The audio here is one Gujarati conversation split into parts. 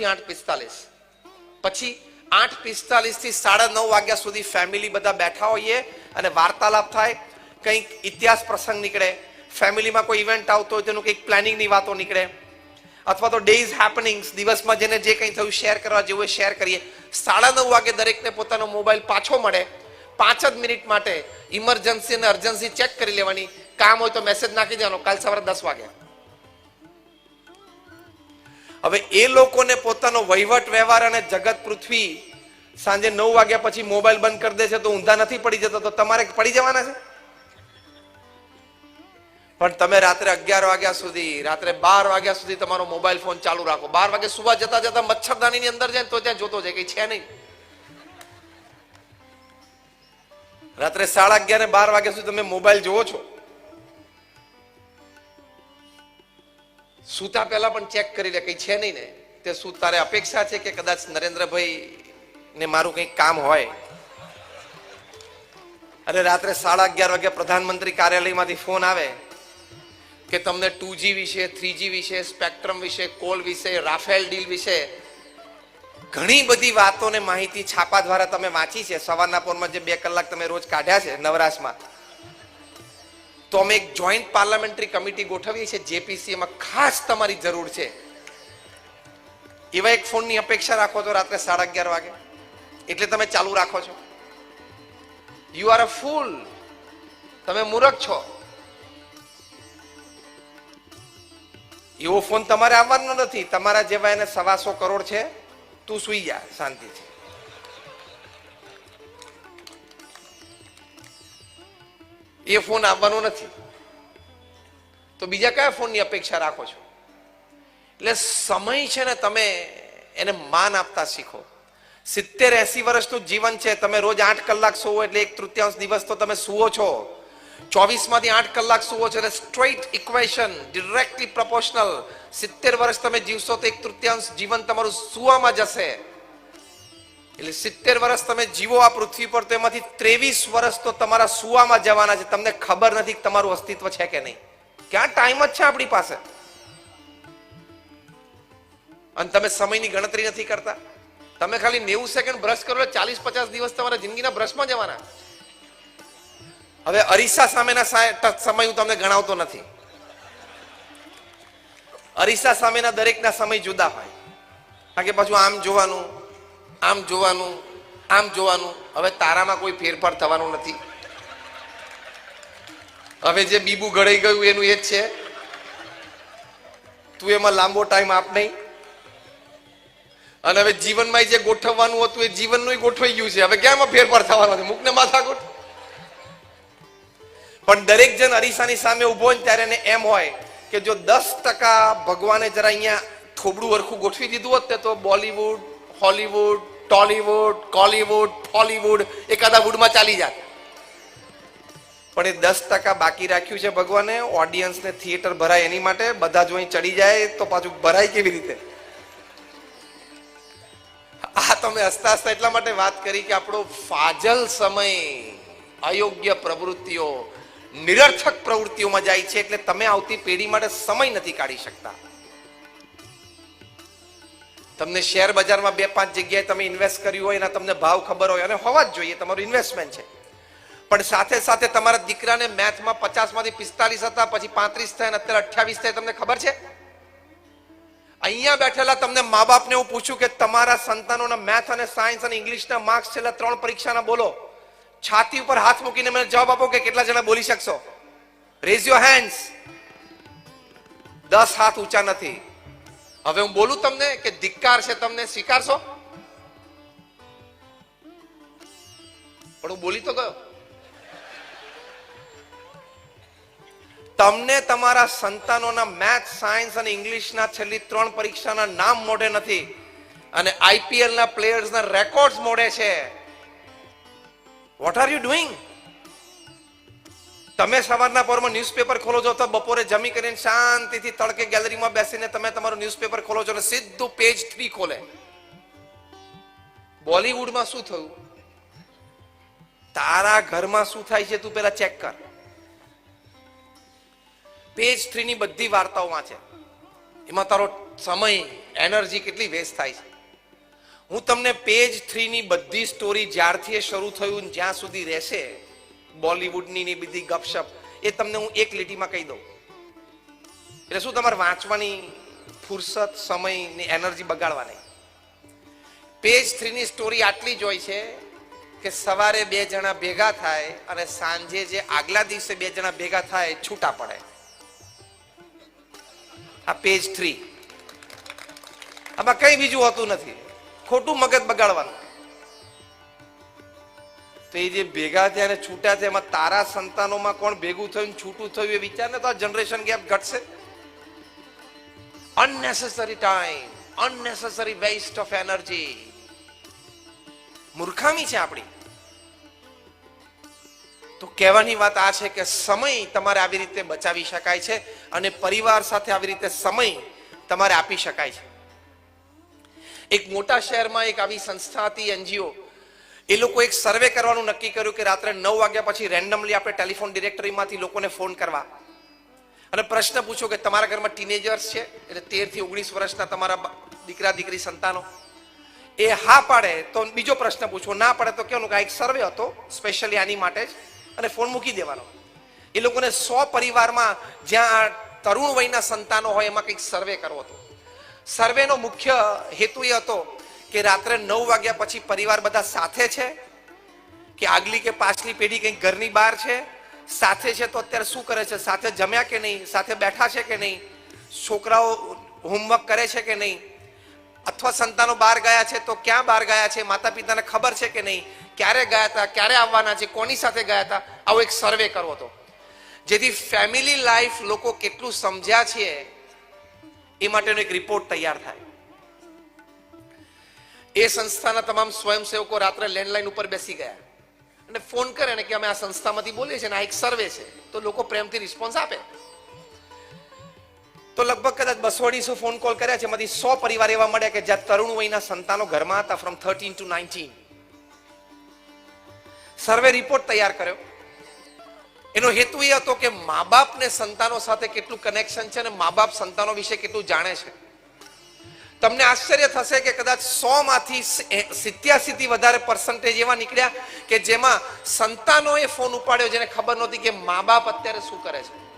થી આઠ પિસ્તાલીસ. પછી આઠ પિસ્તાલીસથી સાડા નવ વાગ્યા સુધી ફેમિલી બધા બેઠા હોઈએ અને વાર્તાલાપ થાય, કંઈક ઇતિહાસ પ્રસંગ નીકળે ફેમિલીમાં કોઈ ઇવેન્ટ આવતો હોય તેનું કંઈક પ્લાનિંગની વાતો નીકળે, અથવા તો ડેઝ હેપનિંગ્સ દિવસમાં જેને જે કંઈ થયું શેર કરવા જેવું શેર કરીએ. સાડા નવ વાગે દરેકને પોતાનો મોબાઈલ પાછો મળે. પાંચ જ મિનિટ માટે ઇમરજન્સી અને અર્જન્સી ચેક કરી લેવાની. કામ હોય તો મેસેજ નાખી દેવાનો. કાલ સવારે દસ વાગે. હવે એ લોકોને પોતાનો વહીવટ, વ્યવહાર અને જગત પૃથ્વી સાંજે નવ વાગ્યા પછી મોબાઈલ બંધ કરી દે છે તો ઊંધા નથી પડી જતો, તો તમારે પડી જવાના છે? પણ તમે રાત્રે અગિયાર વાગ્યા સુધી, રાત્રે બાર વાગ્યા સુધી તમારો મોબાઈલ ફોન ચાલુ રાખો. બાર વાગે સુવા જતા જતા મચ્છરદાનીની અંદર જાય તો ત્યાં જોતો જાય કઈ છે નહીં. રાત્રે સાડા અગિયાર ને બાર વાગ્યા સુધી તમે મોબાઈલ જોવો છો. સૂતા પહેલા પણ ચેક કરી લે, કઈ છે નહીં ને. તે શું તારે અપેક્ષા છે કે કદાચ નરેન્દ્રભાઈ ને મારું કંઈક કામ હોય? અને રાત્રે સાડા અગિયાર વાગે પ્રધાનમંત્રી કાર્યાલયમાંથી ફોન આવે કે તમને ટુ જી વિશે થ્રીજી વિશે, સ્પેક્ટ્રમ વિશે, કોલ વિશે, રાફેલ ડીલ વિશે ઘણી બધી વાતોને માહિતી છાપા દ્વારા તમે વાંચી છે. સવારના પોરમાં જે બે કલાક તમે રોજ કાઢ્યા છે નવરાશમાં. તો અમે એક જોઈન્ટ પાર્લામેન્ટરી કમિટી ગોઠવીએ છીએ જેપીસી એમાં ખાસ તમારી જરૂર છે. એવા એક ફોનની અપેક્ષા રાખો છો રાત્રે સાડા અગિયાર વાગે. એટલે તમે ચાલુ રાખો છો. યુ આર અ ફૂલ તમે મૂર્ખ છો. એવો ફોન તમારે આવવાનો નથી. તમારા જેવા એને સવાસો કરોડ છે. તું સુઈ જા, શાંતિથી. એ ફોન આવવાનો નથી. તો બીજા કયા ફોનની અપેક્ષા રાખો છો? એટલે સમય છે ને તમે એને માન આપતા શીખો. સિત્તેર એસી વર્ષનું જીવન છે, તમે રોજ આઠ કલાક સુવો એટલે એક તૃતીયાંશ દિવસ તો તમે સુવો છો. ચોવીસમાંથી આઠ કલાક સુવો છો એટલે સ્ટ્રેટ ઇક્વેશન, ડિરેક્ટલી પ્રપોર્શનલ સિત્તેર વર્ષ તમે જીવશો તો એક તૃતીયાંશ જીવન તમારું સુવામાં જશે. એટલે સિત્તેર વર્ષ તમે જીવો આ પૃથ્વી પર, તો એમાંથી ત્રેવીસ વર્ષ તો તમારા સુવામાં જવાના છે. તમને ખબર નથી તમારું અસ્તિત્વ છે કે નહીં. ક્યાં ટાઈમ જ છે આપણી પાસે? અને તમે સમયની ગણતરી નથી કરતા? તમે ખાલી નેવું સેકન્ડ બ્રશ કરો એટલે ચાલીસ પચાસ દિવસ તમારા જિંદગીના બ્રશમાં જવાના. હવે અરીસા સામેના સમય હું તમને ગણાવતો નથી. અરીસા સામેના દરેકના સમય જુદા હોય. કારણ કે પાછું આમ જોવાનું આમ જોવાનું આમ જોવાનું. હવે તારામાં કોઈ ફેરફાર થવાનો નથી. હવે જે બીબુ ઘડાઈ ગયું એનું એ જ છે. તું એમાં લાંબો ટાઈમ આપ નહીં. અને હવે જીવનમાં જે ગોઠવવાનું હતું એ જીવનનું ગોઠવાઈ ગયું છે. હવે ક્યાંમાં ફેરફાર થવાનો છે? મુકને માથા ગોઠ. પણ દરેક જણ અરીસાની સામે ઊભો હોય ત્યારે એને એમ હોય કે જો દસ ટકા ભગવાને જરા અહીંયા થોબડું હરખું ગોઠવી દીધું હોત તો બોલીવુડ, હોલીવુડ ટોલીવુડ કોલીવુડ ફોલીવુડ એકાદા વુડમાં ચાલી જાત. પણ એ દસ ટકા બાકી રાખ્યું છે ભગવાને ઓડિયન્સને થિયેટર ભરાય એની માટે, બધા જો અહીં ચડી જાય તો પાછું ભરાય કેવી રીતે? આ તમે હસતા હસતા એટલા માટે વાત કરી કે આપણો ફાજલ સમય અયોગ્ય પ્રવૃત્તિઓ, નિરર્થક પ્રવૃત્તિઓમાં જાય છે, એટલે તમે આવતી પેઢી માટે સમય નથી કાઢી શકતા. તમને શેર બજારમાં બે પાંચ જગ્યાએ તમે ઇન્વેસ્ટ કર્યું હોય એના તમને ભાવ ખબર હોય, અને હોવા જ જોઈએ, તમારું ઇન્વેસ્ટમેન્ટ છે. પણ સાથે સાથે તમારા દીકરાને મેથમાં પચાસમાંથી પિસ્તાલીસ હતા, પછી પાંત્રીસ થયા અત્યારે અઠ્યાવીસ થયા, તમને ખબર છે? અહીંયા બેઠેલા તમને મા બાપને હું પૂછું કે તમારા સંતાનોના મેથ અને સાયન્સ અને ઇંગ્લિશના માર્ક્સ છેલ્લા ત્રણ પરીક્ષાના બોલો. છાતી ઉપર હાથ મૂકીને મને જવાબ આપો કે કેટલા જણા બોલી શકશો? રેઝ યોર હેન્ડ્સ દસ હાથ ઊંચા નથી. હવે હું બોલું તમને કે ધિક્કાર છે તમને સ્વીકારશો? પણ હું બોલી તો ગયો. તમને તમારા સંતાનોના મેથ સાયન્સ અને ઇંગ્લિશના છેલ્લી ત્રણ પરીક્ષાના નામ મોઢે નથી અને આઈપીએલના પ્લેયર્સના રેકોર્ડ્સ મોઢે છે. વોટ આર યુ ડુઈંગ તમે સવારના પોરમાં ન્યૂઝપેપર ખોલો છો તો બપોરે જમી કરીને શાંતિથી તડકે ગેલેરીમાં બેસીને તમે તમારું ન્યૂઝપેપર ખોલો છો અને સીધું પેજ થ્રી ખોલે. બોલીવુડમાં શું થયું? તારા ઘરમાં શું થાય છે તું પેલા ચેક કર. પેજ થ્રી ની બધી વાર્તાઓ વાંચે. એમાં તારો સમય એનર્જી કેટલી વેસ્ટ થાય છે. હું તમને પેજ થ્રીની બધી સ્ટોરી જ્યારથી શરૂ થયું જ્યાં સુધી રહેશે બોલિવૂડની ની બધી ગપશપ, એ તમને હું એક લીટીમાં કહી દઉં. એટલે શું તમારે વાંચવાની ફુરસત, સમય ને એનર્જી બગાડવાની? પેજ થ્રીની સ્ટોરી આટલી જ હોય છે કે સવારે બે જણા ભેગા થાય અને સાંજે જે આગલા દિવસે બે જણા ભેગા થાય, છૂટા પડે. આ પેજ થ્રી. આમાં કઈ બીજું હોતું નથી. ખોટું મગજ બગાડવાનું. તો એ જે ભેગા થયા અને છૂટા છે એમાં તારા સંતાનોમાં કોણ ભેગું થયું છૂટું થયું એ વિચાર ને તો આ જનરેશન ગેપ ઘટશે. Unnecessary time unnecessary waste of energy મૂર્ખામી છે આપણી. તો કહેવાની વાત આ છે કે સમય તમારે આવી રીતે બચાવી શકાય છે અને પરિવાર સાથે આવી રીતે સમય તમારે આપી શકાય છે. એક મોટા શહેરમાં એક આવી સંસ્થા હતી એનજીઓ એ લોકો એક સર્વે કરવાનું નક્કી કર્યું કે રાત્રે નવ વાગ્યા પછી રેન્ડમલી આપણે ટેલિફોન ડિરેક્ટરીમાંથી લોકોને ફોન કરવા. અને પ્રશ્ન પૂછો કે તમારા ઘરમાં ટીનેજર્સ છે? એટલે તેરથી ઓગણીસ વર્ષના તમારા દીકરા, દીકરી, સંતાનો. એ હા પાડે તો બીજો પ્રશ્ન પૂછો ના પાડે તો કેવું કે એક સર્વે હતો, સ્પેશિયલી આની માટે જ, અને ફોન મૂકી દેવાનો. એ લોકોને સો પરિવારમાં જ્યાં તરુણ વયના સંતાનો હોય એમાં કંઈક સર્વે કરવો હતો. સર્વેનો મુખ્ય હેતુ એ હતો કે રાત્રે નવ વાગ્યા પછી પરિવાર બધા સાથે છે? કે આગલી કે પાછલી પેઢી કંઈક ઘરની બહાર છે? સાથે છે તો અત્યારે શું કરે છે? સાથે જમ્યા કે નહીં? સાથે બેઠા છે કે નહીં? છોકરાઓ હોમવર્ક કરે છે કે નહીં? અથવા સંતાનો બહાર ગયા છે તો ક્યાં બહાર ગયા છે? માતા પિતાને ખબર છે કે નહીં? ક્યારે ગયા હતા? ક્યારે આવવાના છે? કોની સાથે ગયા હતા? આવો એક સર્વે કરવો હતો. જેથી ફેમિલી લાઈફ લોકો કેટલું સમજ્યા છીએ એ માટેનો એક રિપોર્ટ તૈયાર થાય. એ સંસ્થાના તમામ સ્વયંસેવકો રાત્રે લેન્ડલાઈન ઉપર બેસી ગયા. અને ફોન કરે ને કે અમે આ સંસ્થામાંથી બોલીએ છીએ ને આ એક સર્વે છે, તો લોકો પ્રેમથી રિસ્પોન્સ આપે. તો લગભગ કદાચ બસો અઢીસો ફોન કોલ કર્યા છે, એમાંથી સો પરિવાર એવા મળ્યા કે જ્યાં તરુણ વયના સંતાનો ઘરમાં હતા from thirteen to nineteen survey report તૈયાર કર્યો. એનો હેતુ એ હતો કે મા બાપને સંતાનો સાથે કેટલું કનેક્શન છે અને મા બાપ સંતાનો વિશે કેટલું જાણે છે. તમને આશ્ચર્ય થશે કે કદાચ સો માંથી સિત્યાસી વધારે પર્સન્ટેજ એવા નીકળ્યા કે જેમાં સંતાનોએ ફોન ઉપાડ્યો જેને ખબર નહોતી કે મા બાપ અત્યારે શું કરે છે.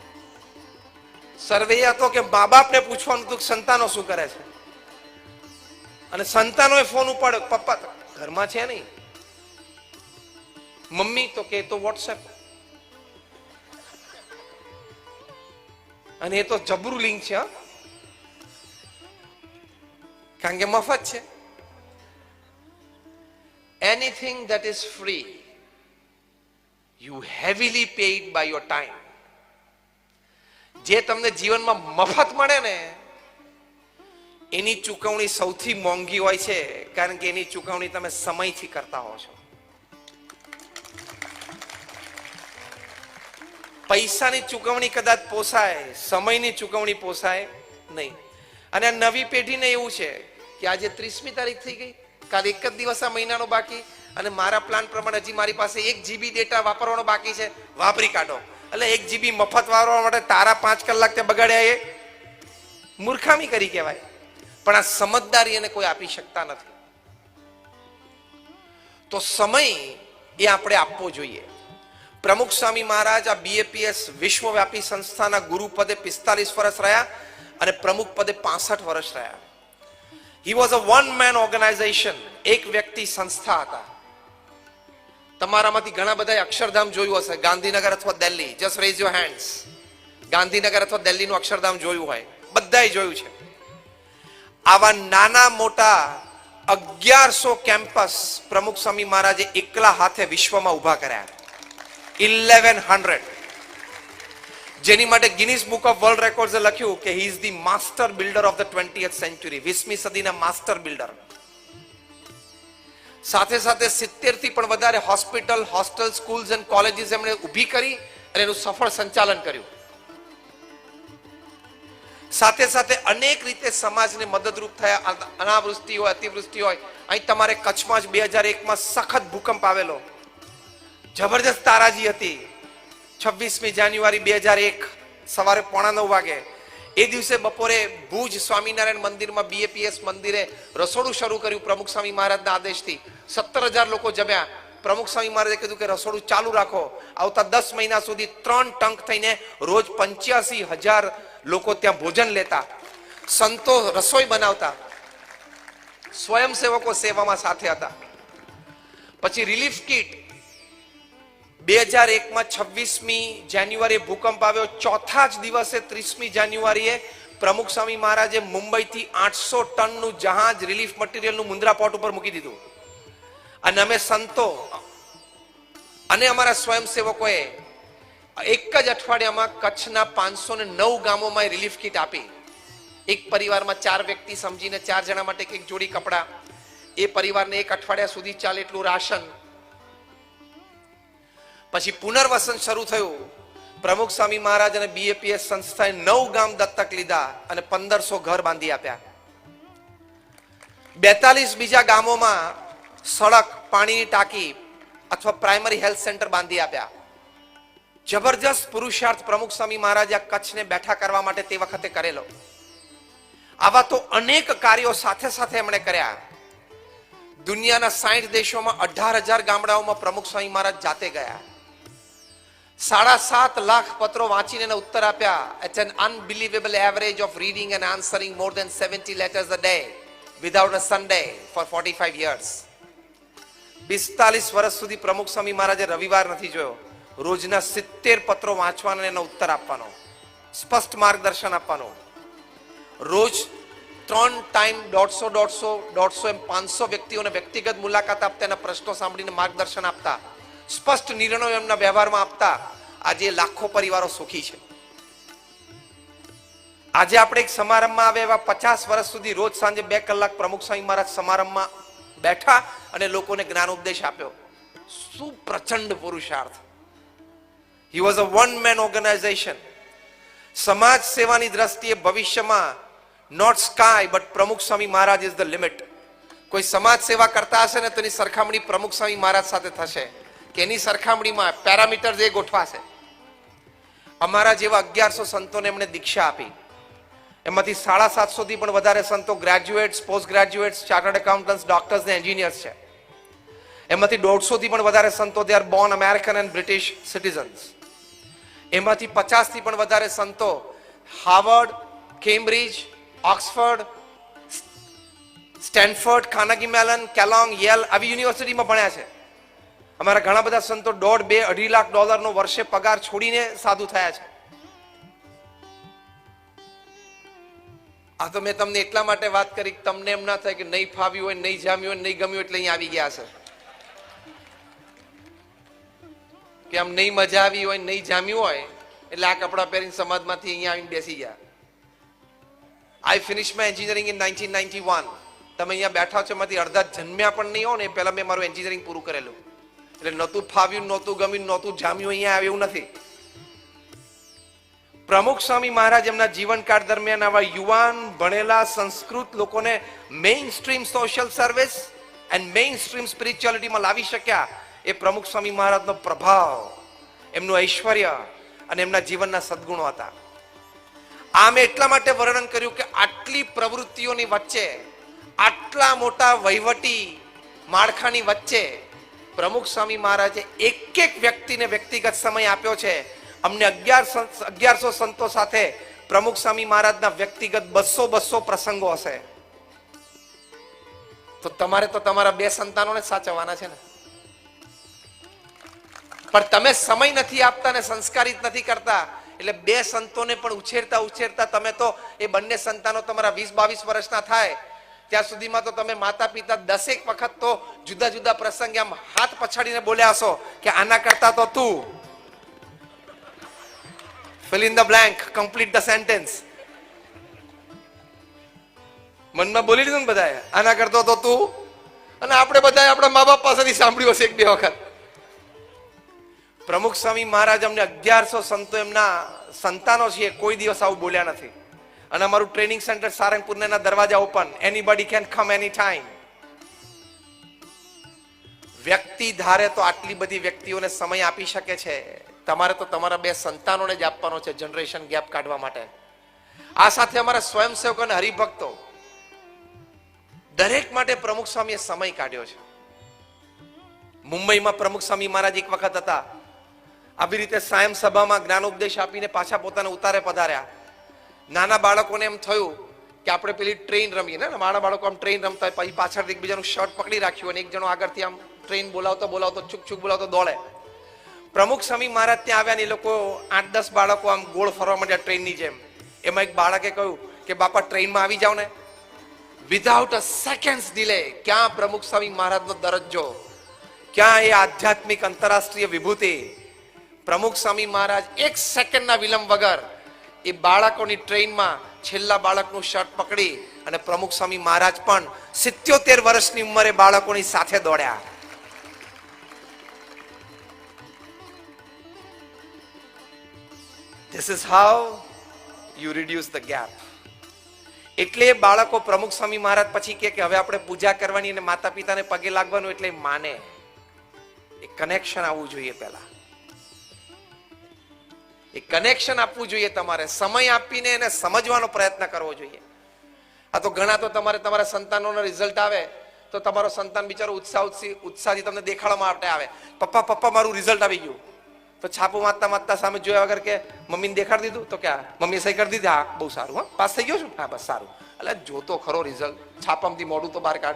સર્વે હતો કે મા બાપને પૂછવાનું હતું કે સંતાનો શું કરે છે. અને સંતાનોએ ફોન ઉપાડ્યો, પપ્પા, ઘરમાં છે નહીં? મમ્મી, તો કે તો વોટ્સએપ અને એ તો જબરું લિંક છે, હા. કારણ કે મફત છે. Anything that is free you heavily paid by your time જે તમને જીવનમાં મફત મળે ને, એની ચૂકવણી સૌથી મોંઘી હોય છે, કારણ કે એની ચૂકવણી તમે સમયથી કરતા હો છો. પૈસાની ચૂકવણી કદાચ પોસાય, સમયની ચૂકવણી પોસાય નહીં. અને નવી પેઢીને એવું છે કે આજે ત્રીસમી તારીખ થઈ ગઈ. કાલે એક જ દિવસ આ મહિનાનો બાકી અને મારા પ્લાન પ્રમાણે હજી મારી પાસે એક જીબી ડેટા વાપરવાનો બાકી છે. વાપરી કાઢો. એટલે એક જીબી મફત વાપરવા માટે તારા પાંચ કલાક તે બગાડ્યા એ મૂર્ખામી કરી કહેવાય. પણ આ સમજદારી એને કોઈ આપી શકતા નથી. તો સમય એ આપણે આપવો જોઈએ. પ્રમુખ સ્વામી મહારાજ આ બીએપીએસ વિશ્વવ્યાપી સંસ્થાના ગુરુ પદે પિસ્તાલીસ વર્ષ રહ્યા અને પ્રમુખ પદે પાસઠ વર્ષ રહ્યા. He was a one man organization એક વ્યક્તિ સંસ્થા હતા તમારામાંથી ઘણા બધા અક્ષરધામ જોયું હશે ગાંધીનગર અથવા Delhi just raise your hands Gandhinagar અથવા દિલ્હીનું અક્ષરધામ જોયું હોય બધાએ જોયું છે આવા નાના મોટા અગિયારસો કેમ્પસ પ્રમુખ સ્વામી મહારાજે એકલા હાથે વિશ્વમાં ઊભા કર્યા ઇલેવન હંડ્રેડ જેની માટે ગિનિસ બુક ઓફ વર્લ્ડ રેકોર્ડ્સે લખ્યું કે he is the master builder of the twenty century વીસમી સદીના માસ્ટર બિલ્ડર સાથે સાથે સિત્તેરથી પણ વધારે hospital hostel schools and colleges એમણે ઊભી કરી અને એનું સફળ સંચાલન કર્યું. સાથે સાથે અનેક રીતે સમાજને મદદરૂપ થયા. અનાવૃષ્ટિ હોય, અતિવૃષ્ટિ હોય, અહીં તમારે કચ્છમાં જ બે હજાર એકમાં સખત ભૂકંપ આવેલો. જબરજસ્ત તારાજી હતી. છવ્વીસમી જાન્યુઆરી બે હજાર એક, સવારે પોણા નવ વાગે. એ દિવસે બપોરે ભુજ સ્વામિનારાયણ મંદિરમાં બીએપીએસ મંદિરે રસોડું શરૂ કર્યું પ્રમુખ સ્વામી મહારાજના આદેશથી. સત્તર હજાર લોકો જમ્યા. પ્રમુખ સ્વામી મહારાજે કીધું કે રસોડું ચાલુ રાખો. આવતા દસ મહિના સુધી ત્રણ ટંક થઈને રોજ પંચ્યાસી હજાર લોકો ત્યાં ભોજન લેતા. સંતો રસોઈ બનાવતા. સ્વયંસેવકો સેવામાં સાથે હતા. પછી રિલીફ કીટ બે હજાર એકમાં છવ્વીસમી જાન્યુઆરીએ ભૂકંપ આવ્યો. ચોથા જ દિવસે ત્રીસમી જાન્યુઆરીએ પ્રમુખ સ્વામી મહારાજે મુંબઈથી આઠસો ટનનું જહાજ રિલીફ મટીરિયલનું મુંદ્રા પોર્ટ ઉપર મૂકી દીધું. અને અમે સંતો અને અમારા સ્વયંસેવકોએ એક જ અઠવાડિયામાં કચ્છના પાંચસો ને નવ ગામોમાં રિલીફ કીટ આપી. એક પરિવારમાં ચાર વ્યક્તિ સમજીને ચાર જણા માટે એક જોડી કપડાં. એ પરિવારને એક અઠવાડિયા સુધી ચાલે એટલું રાશન પછી પુનર્વસન શરૂ થયું. પ્રમુખ સ્વામી મહારાજ અને બીએપીએસ સંસ્થાએ નવ ગામ દત્તક લીધા અને પંદરસો ઘર બાંધી આપ્યા. બેતાલીસ બીજા ગામોમાં સડક પાણીની ટાંકી અથવા પ્રાઇમરી હેલ્થ સેન્ટર બાંધી આપ્યા. જબરજસ્ત પુરુષાર્થ પ્રમુખ સ્વામી મહારાજ આ કચ્છને બેઠા કરવા માટે તે વખતે કરેલો. આવા તો અનેક કાર્યો સાથે સાથે એમણે કર્યા. દુનિયાના સાઠ દેશોમાં અઢાર હજાર ગામડાઓમાં પ્રમુખ સ્વામી મહારાજ જાતે ગયા. સાડા સાત લાખ પત્રો વાંચીને એને ઉત્તર આપ્યા. At an unbelievable average of reading and answering more than seventy letters a day without a Sunday for forty five years પિસ્તાલીસ વર્ષ સુધી પ્રમુખ સ્વામી મહારાજે રવિવાર નથી જોયો. રોજના સિત્તેર પત્રો વાંચવાનો એનો ઉત્તર આપવાનો. સ્પષ્ટ માર્ગદર્શન આપવાનું. રોજ ત્રણ ટાઈમ દોઢસો દોઢસો દોઢસો એમ પાંચસો વ્યક્તિઓને વ્યક્તિગત મુલાકાત આપતા એના પ્રશ્નો સાંભળીને માર્ગદર્શન આપતા. સ્પષ્ટ નિર્ણયો એમના વ્યવહારમાં આપતા આજે લાખો પરિવારો સુખી છે. આજે આપણે એક સમારંભમાં આવે એવા પચાસ વર્ષ સુધી રોજ સાંજે બે કલાક પ્રમુખ સ્વામી મહારાજ સમારંભમાં બેઠા અને લોકોને જ્ઞાન ઉપદેશ આપ્યો. શું પ્રચંડ પુરુષાર્થ. He was a one man organization સમાજ સેવાની દ્રષ્ટિએ ભવિષ્યમાં not sky but Pramukh Swami Maharaj is the limit કોઈ સમાજ સેવા કરતા હશે ને તેની સરખામણી પ્રમુખ સ્વામી મહારાજ સાથે થશે. કે એની સરખામણીમાં પેરામીટર જે ગોઠવાશે? અમારા જેવા અગિયારસો સંતોને એમણે દીક્ષા આપી. એમાંથી સાડા સાતસોથી પણ વધારે સંતો graduates post graduates chartered accountants doctors ને એન્જિનિયર્સ છે. એમાંથી દોઢસોથી પણ વધારે સંતો they are born American and British citizens એમાંથી પચાસથી પણ વધારે સંતો Harvard Cambridge Oxford Stanford Carnegie Mellon Kellogg Yale આવી યુનિવર્સિટીમાં ભણ્યા છે. અમારા ઘણા બધા સંતો દોઢ, બે, અઢી લાખ ડોલરનો વર્ષે પગાર છોડીને સાધુ થયા છે. આ તો મેં તમને એટલા માટે વાત કરી તમને એમ ના થાય કે નહીં ફાવ્યું હોય, નહીં જામ્યું હોય, નહીં ગમ્યું એટલે અહીંયા આવી ગયા છે. કે આમ નહીં મજા આવી હોય, નહીં જામ્યું હોય, એટલે આ કપડાં પહેરીને સમાજમાંથી અહીંયા આવીને બેસી ગયા. I finish my engineering in nineteen ninety one તમે અહીંયા બેઠા છો, એમાંથી અડધા જન્મ્યા પણ નહીં હો ને પહેલા મેં મારું એન્જિનિયરિંગ પૂરું કરેલું. એટલે નહોતું ફાવ્યું નહોતું ગમ્યું નહોતું જામ્યું, અહીંયા આવે એવું નથી. પ્રમુખ સ્વામી મહારાજ એમના જીવનકાળ દરમિયાન આવા યુવાન, ભણેલા, સંસ્કૃત લોકોને mainstream social service and mainstream સ્પિરિચ્યુઆલિટીમાં લાવી શક્યા એ પ્રમુખ સ્વામી મહારાજનો પ્રભાવ, એમનું ઐશ્વર્ય અને એમના જીવનના સદગુણો હતા. આ મેં એટલા માટે વર્ણન કર્યું કે આટલી પ્રવૃત્તિઓની વચ્ચે, આટલા મોટા વહીવટી માળખાની વચ્ચે પ્રમુખ સ્વામી મહારાજે એક એક વ્યક્તિને વ્યક્તિગત સમય આપ્યો છે. અમને અગિયાર અગિયારસો સંતો સાથે પ્રમુખ સ્વામી મહારાજના વ્યક્તિગત બસો બસો પ્રસંગો હશે. તો તમારે તો તમારા બે સંતાનોને સાચવવાના છે ને. પણ તમે સમય નથી આપતા ને સંસ્કારિત નથી કરતા, એટલે બે સંતોને પણ ઉછેરતા ઉછેરતા તમે તો એ બંને સંતાનો તમારા વીસ બાવીસ વર્ષના થાય. ત્યાં સુધીમાં તો તમે માતા પિતા દસેક વખત તો જુદા જુદા પ્રસંગે આમ હાથ પછાડીને બોલ્યા હશો કે આના કરતા તો તું. Fill in the blank complete the sentence મનમાં બોલી લીધું ને બધાએ? આના કરતો તો તું. અને આપણે બધાએ આપણા મા બાપ પાસેથી સાંભળ્યું હશે એક બે વખત. પ્રમુખ સ્વામી મહારાજ અમને અગિયારસો સંતો એમના સંતાનો છીએ, કોઈ દિવસ આવું બોલ્યા નથી. અને અમારું ટ્રેનિંગ સેન્ટર સારંગપુરના દરવાજા open anybody can come any time વ્યક્તિ ધારે તો આટલી બધી વ્યક્તિઓને સમય આપી શકે છે. તમારે તો તમારા બે સંતાનોને જ આપવાનો છે જનરેશન ગેપ કાઢવા માટે. આ સાથે અમારા સ્વયંસેવકો અને હરિભક્તો, દરેક માટે પ્રમુખ સ્વામીએ સમય કાઢ્યો છે. મુંબઈમાં પ્રમુખ સ્વામી મહારાજ એક વખત હતા. આવી રીતે સાયમ સભામાં જ્ઞાનોપદેશ આપીને પાછા પોતાને ઉતારે પધાર્યા. નાના બાળકોને એમ થયું કે આપણે પેલી ટ્રેન રમીએ, ને નાના બાળકો આમ ટ્રેન રમતા હોય, પછી પાછળથી એકબીજાનું શર્ટ પકડી રાખ્યું અને એક જણો આગળથી આમ ટ્રેન બોલાવતો બોલાવતો છુક છુક બોલાવતો દોડે. પ્રમુખ સ્વામી મહારાજ ત્યાં આવ્યા ને એ લોકો આઠ દસ બાળકો આમ ગોળ ફરવા માંડ્યા ટ્રેનની જેમ. એમાં એક બાળકે કહ્યું કે, બાપા ટ્રેનમાં આવી જાવ ને. વિધાઉટ અ સેકન્ડ ડિલે ક્યાં પ્રમુખ સ્વામી મહારાજનો દરજ્જો? ક્યાં એ આધ્યાત્મિક આંતરરાષ્ટ્રીય વિભૂતિ? પ્રમુખ સ્વામી મહારાજ એક સેકન્ડના વિલંબ વગર એ બાળકોની ટ્રેનમાં છેલ્લા બાળકનું શર્ટ પકડી અને પ્રમુખ સ્વામી મહારાજ પણ સિત્યોતેર વર્ષની ઉંમરે બાળકોની સાથે દોડ્યા. This is how you reduce the gap એટલે બાળકો પ્રમુખ સ્વામી મહારાજ પછી કે હવે આપણે પૂજા કરવાની અને માતા પિતાને પગે લાગવાનું એટલે માને. એ કનેક્શન આવવું જોઈએ પહેલા. એ કનેક્શન આપવું જોઈએ તમારે, સમય આપીને એને સમજવાનો પ્રયત્ન કરવો જોઈએ. આ તો ઘણા તો તમારે તમારા સંતાનોનો રિઝલ્ટ આવે, તો તમારો સંતાન બિચારો ઉત્સાહ ઉત્સી, ઉત્સાહથી તમને દેખાડવા માટે આવે. પપ્પા પપ્પા, મારું રિઝલ્ટ આવી ગયું. તો છાપું વાંચતા વાંચતા સામે જોયા વગર કે મમ્મીને દેખાડી દીધું? તો ક્યાં મમ્મી સહી કરી દીધી. હા, બહુ સારું, હા. પાસ થઈ ગયો છું? હા, બસ સારું. એટલે જોતો ખરો રિઝલ્ટ છાપામાંથી મોડું તો બહાર કાઢ.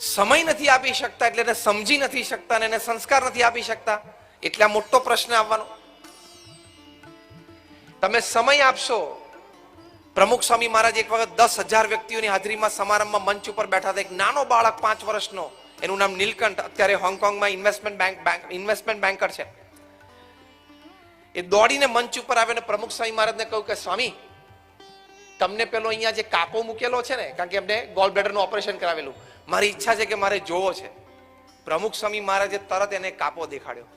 સમય નથી આપી શકતા એટલે એને સમજી નથી શકતા અને એને સંસ્કાર નથી આપી શકતા. એટલે આ મોટો પ્રશ્ન આવવાનો. તમે સમય આપશો. પ્રમુખ સ્વામી મહારાજ એક વખત દસ હજાર વ્યક્તિઓની હાજરીમાં સમારંભમાં મંચ ઉપર બેઠા હતા. એક નાનો બાળક પાંચ વર્ષનો. એનું નામ નીલકંઠ. અત્યારે હોંગકોંગમાં investment bank bank investment banker છે. એ દોડીને મંચ ઉપર આવીને પ્રમુખ સ્વામી મહારાજને કહ્યું કે, સ્વામી, તમને પેલો અહીંયા જે કાપો મૂકેલો છે ને, કારણ કે એમને ગોલ બ્લેડરનું ઓપરેશન કરાવેલું. મારી ઈચ્છા છે કે મારે જોવો છે. પ્રમુખ સ્વામી મહારાજે તરત એને કાપો દેખાડ્યો.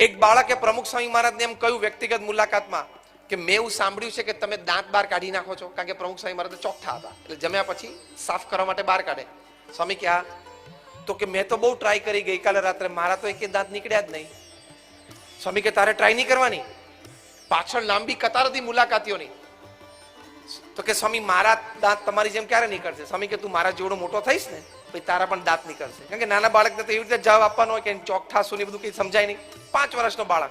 એક બાળકે પ્રમુખ સ્વામી મહારાજને એમ કહ્યું વ્યક્તિગત મુલાકાતમાં કે મેં એવું સાંભળ્યું છે કે તમે દાંત બહાર કાઢી નાખો છો, કારણ કે પ્રમુખ સ્વામી મહારાજ ચોખ્ઠા હતા, એટલે જમ્યા પછી સાફ કરવા માટે બહાર કાઢે. સ્વામી કે તો કે, મેં તો બહુ ટ્રાય કરી ગઈકાલે રાત્રે, મારા તો એક દાંત નીકળ્યા જ નહીં. સ્વામી કે, તારે ટ્રાય નહીં કરવાની? પાછળ લાંબી કતાર હતી મુલાકાતીઓની તો કે સ્વામી, મારા દાંત તમારી જેમ ક્યારે નીકળશે? સ્વામી કે, તું મારા જેવડો મોટો થઈશ ને, પછી તારા પણ દાંત નીકળશે. કારણ કે નાના બાળકને તો એવી રીતે જવાબ આપવાનો હોય કે એને ચોકઠા ને બધું કંઈ સમજાય નહીં. પાંચ વર્ષનો બાળક.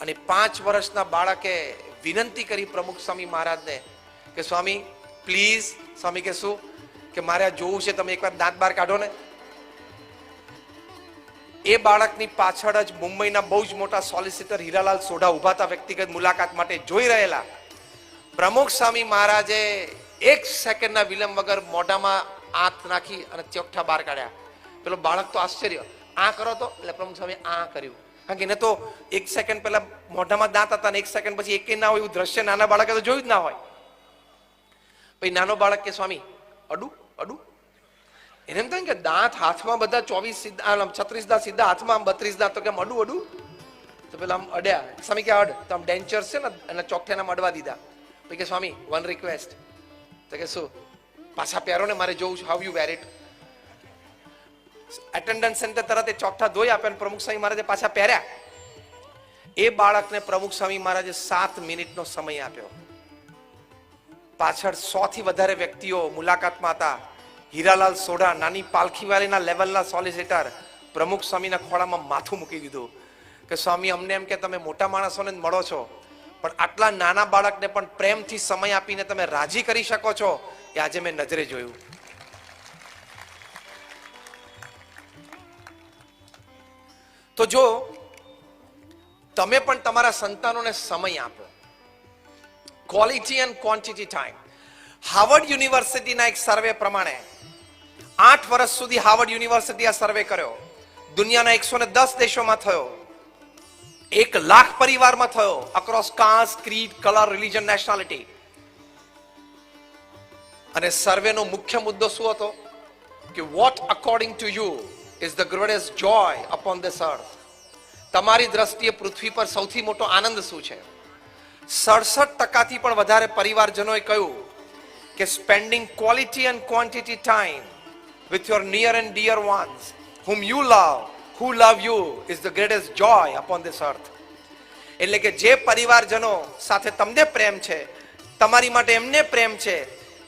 અને પાંચ વર્ષના બાળકે વિનંતી કરી પ્રમુખ સ્વામી મહારાજને કે, સ્વામી, પ્લીઝ, સ્વામી કે શું? કે મારે આ જોવું છે, તમે એકવાર દાંત બહાર કાઢો ને. એ બાળકની પાછળ જ મુંબઈના બહુ જ મોટા સોલિસિટર હીરાલાલ સોઢા ઊભા હતા વ્યક્તિગત મુલાકાત માટે જોઈ રહેલા. પ્રમુખ સ્વામી મહારાજે એક સેકન્ડના વિલંબ વગર મોઢામાં આંખ નાખી અને ચોકઠા બહાર કાઢ્યા. પેલો બાળક તો આશ્ચર્ય. આ કરો તો? એટલે પ્રમુખ સ્વામી આ કર્યું. કારણ કે એને તો એક સેકન્ડ પહેલા મોઢામાં દાંત હતા અને એક સેકન્ડ પછી એક ના હોય એવું દ્રશ્ય નાના બાળકે તો જોયું જ ના હોય. પછી નાનો બાળક કે, સ્વામી, અડું અડું. એને એમ થાય કે દાંત હાથમાં બધા ચોવીસ સીધા છત્રીસ દાંત સીધા હાથમાં બત્રીસ દાંત તો કેમ અડું અડું? તો પેલા આમ અડ્યા. સ્વામી કે, અડ. તો આમ ડેન્ચર્સ છે ને, એના ચોકઠાના અડવા દીધા. પછી કે સ્વામી વન રિક્વેસ્ટ તો કે શું? પાછા પહેરો ને મારે જોવું છે how you wear it attendance centre તરત એ ચોકઠા ધોઈ આપે અને પ્રમુખ સ્વામી મહારાજે પાછા પહેર્યા. એ બાળકને પ્રમુખ સ્વામી મહારાજે સાત મિનિટનો સમય આપ્યો. પાછળ સો થી વધારે વ્યક્તિઓ મુલાકાતમાં હતા. હીરાલાલ સોઢા, નાની પાલખીવાળીના લેવલના સોલિસિટર પ્રમુખ સ્વામીના ખોળામાં માથું મૂકી દીધું. કે સ્વામી, અમને એમ કે તમે મોટા માણસોને મળો છો. પણ આટલા નાના બાળકને પણ પ્રેમથી સમય આપીને તમે રાજી કરી શકો છો એ આજે મેં નજરે જોયું. તો જો, તમે પણ તમારા સંતાનોને સમય આપો. Quality and quantity time Harvard યુનિવર્સિટીના એક સર્વે પ્રમાણે આઠ વર્ષ સુધી હાર્વર્ડ યુનિવર્સિટી આ સર્વે કર્યો. દુનિયાના એકસો દસ દેશોમાં થયો. એક લાખ પરિવારમાં થયો across caste creed colour religion nationality અને સર્વેનો મુખ્ય મુદ્દો શું હતો? કે what according to you is the greatest joy upon this earth તમારી દ્રષ્ટિએ પૃથ્વી પર સૌથી મોટો આનંદ શું છે? સડસઠ ટકાથી પણ વધારે પરિવારજનોએ કહ્યું કે spending quality and quantity time with your near and dear ones whom you love who love you is the greatest joy upon this earth એટલે કે જે પરિવારજનો સાથે તમને પ્રેમ છે, તમારી માટે એમને પ્રેમ છે,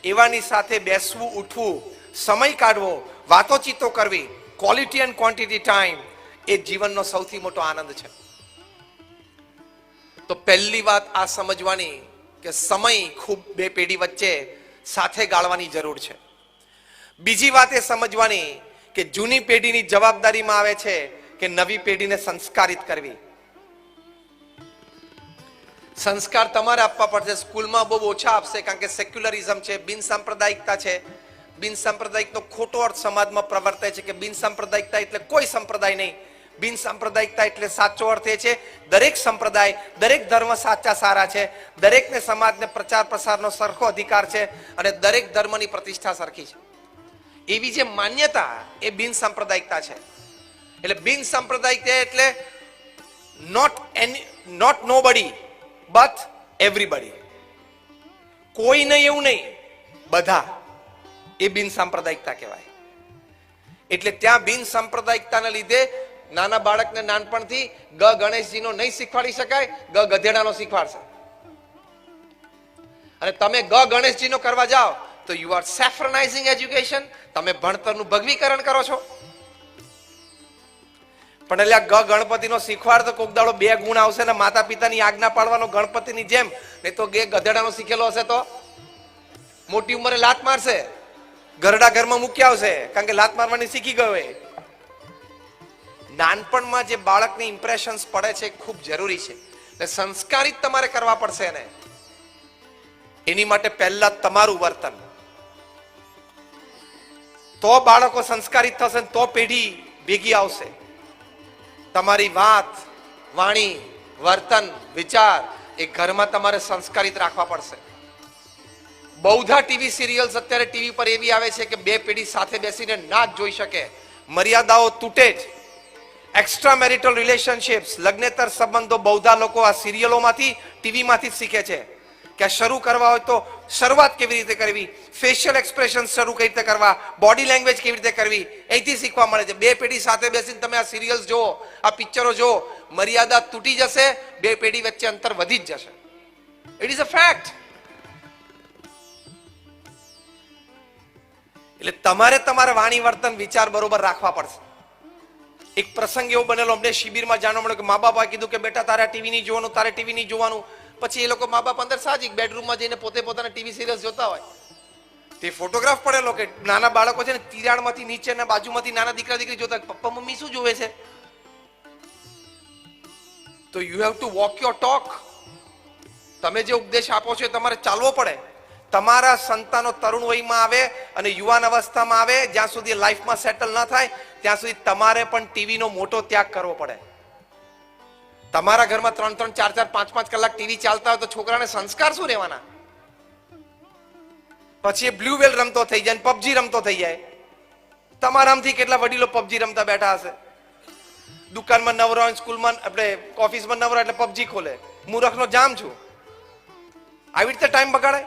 એવાની સાથે બેસવું, ઉઠવું, સમય કાઢવો, વાતોચીતો કરવી ક્વોલિટી એન્ડ ક્વોન્ટિટી ટાઈમ એ જીવનનો સૌથી મોટો આનંદ છે. તો પહેલી વાત આ સમજવાની કે સમય ખૂબ બે પેઢી વચ્ચે સાથે ગાળવાની જરૂર છે. બીજી વાત એ સમજવાની કે જૂની પેઢીની જવાબદારીમાં આવે છે કે નવી પેઢીને સંસ્કારિત કરવી. સંસ્કાર તમારે આપવા પડશે. સ્કૂલમાં બહુ ઓછા આપશે કારણ કે સેક્યુલરિઝમ છે, બિન સાંપ્રદાયિકતા છે. બિન સાંપ્રદાયિકનો ખોટો અર્થ સમાજમાં પ્રવર્તે છે કે બિન સાંપ્રદાયિકતા એટલે કોઈ સંપ્રદાય નહીં. બિન સાંપ્રદાયિકતા એટલે સાચો અર્થ એ છે, દરેક સંપ્રદાય, દરેક ધર્મ સાચા સારા છે. દરેકને સમાજને પ્રચાર પ્રસારનો સરખો અધિકાર છે અને દરેક ધર્મની પ્રતિષ્ઠા સરખી છે. એવી જે માન્યતા એ બિન સાંપ્રદાયિકતા છે. એટલે બિન સાંપ્રદાયિકતા એટલે નોટ એની નોટ નો બડી બટ એવરીબડી કોઈ નહીં એવું નહીં, બધા. એ બિન સાંપ્રદાયિકતા કહેવાય. એટલે ત્યાં બિન સાંપ્રદાયિકતાના લીધે નાના બાળકને નાનપણથી ગ ગણેશજીનો નહીં શીખવાડી શકાય, ગ ગધેડાનો શીખવાડશે. અને તમે ગ ગણેશજીનો કરવા જાઓ, તો યુ આર સેફ્રનાઇઝિંગ એજ્યુકેશન તમે ભણતરનું ભગવીકરણ કરો છો? પણ એટલે ગ ગણપતિનો શીખવાડ તો કોક દાડો બે ગુણ આવશે ને માતા પિતાની આજ્ઞા પાડવાનો ગણપતિની જેમ. નહીં તો ગે ગધેડાનો શીખેલો હશે તો? મોટી ઉંમરે લાત મારશે. ગરડા ઘરમાં મૂક્યા આવશે, કારણ કે લાત મારવાની શીખી ગયો એ. નાનપણમાં જે બાળકની ઇમ્પ્રેશન્સ પડે છે ખૂબ જરૂરી છે. એટલે સંસ્કારિત તમારે કરવા પડશે એને. એની માટે પહેલા તમારું વર્તન. તો બાળકો સંસ્કારિત થશે તો પેઢી ભેગી આવશે. તમારી વાત, વાણી, વર્તન, વિચાર એ ઘરમાં તમારે સંસ્કારિત રાખવા પડશે. બહુધા ટીવી સિરિયલ્સ અત્યારે ટીવી પર એવી આવે છે કે બે પેઢી સાથે બેસીને ના જ જોઈ શકે. મર્યાદાઓ તૂટે જ. એક્સ્ટ્રા મેરિટલ રિલેશનશિપ્સ લગ્નેતર સંબંધો બહુધા લોકો આ સિરિયલોમાંથી, ટીવીમાંથી જ શીખે છે. કે શરૂ કરવા હોય તો શરૂઆત કેવી રીતે કરવી? ફેશિયલ એક્સપ્રેશન શરૂ કઈ રીતે કરવા? બોડી લેંગ્વેજ કેવી રીતે કરવી? અહીંથી શીખવા મળે છે. બે પેઢી સાથે બેસીને તમે આ સિરિયલ્સ જુઓ, આ પિક્ચરો જુઓ, મર્યાદા તૂટી જશે, બે પેઢી વચ્ચે અંતર વધી જ જશે. ઇટ ઇઝ અ ફેક્ટ એટલે તમારે તમારા વાણી વર્તન વિચાર બરોબર રાખવા પડશે. એક પ્રસંગ એવો બનેલો, અમને શિબિરમાં જાણવા મળ્યો કે મા બાપા કીધું કે, બેટા, તારે ટીવી નહીં જોવાનું, તારે ટીવી નહીં જોવાનું. પછી એ લોકો મા બાપ અંદર સાહજિક બેડરૂમમાં જઈને પોતે પોતાના ટીવી સિરિયલ્સ જોતા હોય. તે ફોટોગ્રાફ પડેલો કે નાના બાળકો છે ને તિરાડમાંથી નીચે ના બાજુમાંથી નાના દીકરા દીકરી જોતા પપ્પા, મમ્મી શું જોવે છે? તો you have to walk your talk તમે જે ઉપદેશ આપો છો એ તમારે ચાલવો પડે. તમારા સંતાનો તરુણ વયમાં આવે અને યુવાન અવસ્થામાં આવે, જ્યાં સુધી લાઈફમાં સેટલ ન થાય, ત્યાં સુધી તમારે પણ ટીવીનો મોટો ત્યાગ કરવો પડે. તમારા ઘરમાં ત્રણ ત્રણ, ચાર ચાર, પાંચ પાંચ કલાક ટીવી ચાલતા હોય તો છોકરાને સંસ્કાર શું રહેવાના? પછી બ્લુ વેલ રમતો થઈ જાય પબજી રમતો થઈ જાય. તમારામાંથી કેટલા વડીલો પબજી રમતા બેઠા હશે? દુકાનમાં નવરો સ્કૂલમાં આપણે ઓફિસમાં નવરા એટલે પબજી ખોલે. મૂરખનો જામ છું. આવી રીતે ટાઈમ બગાડાય?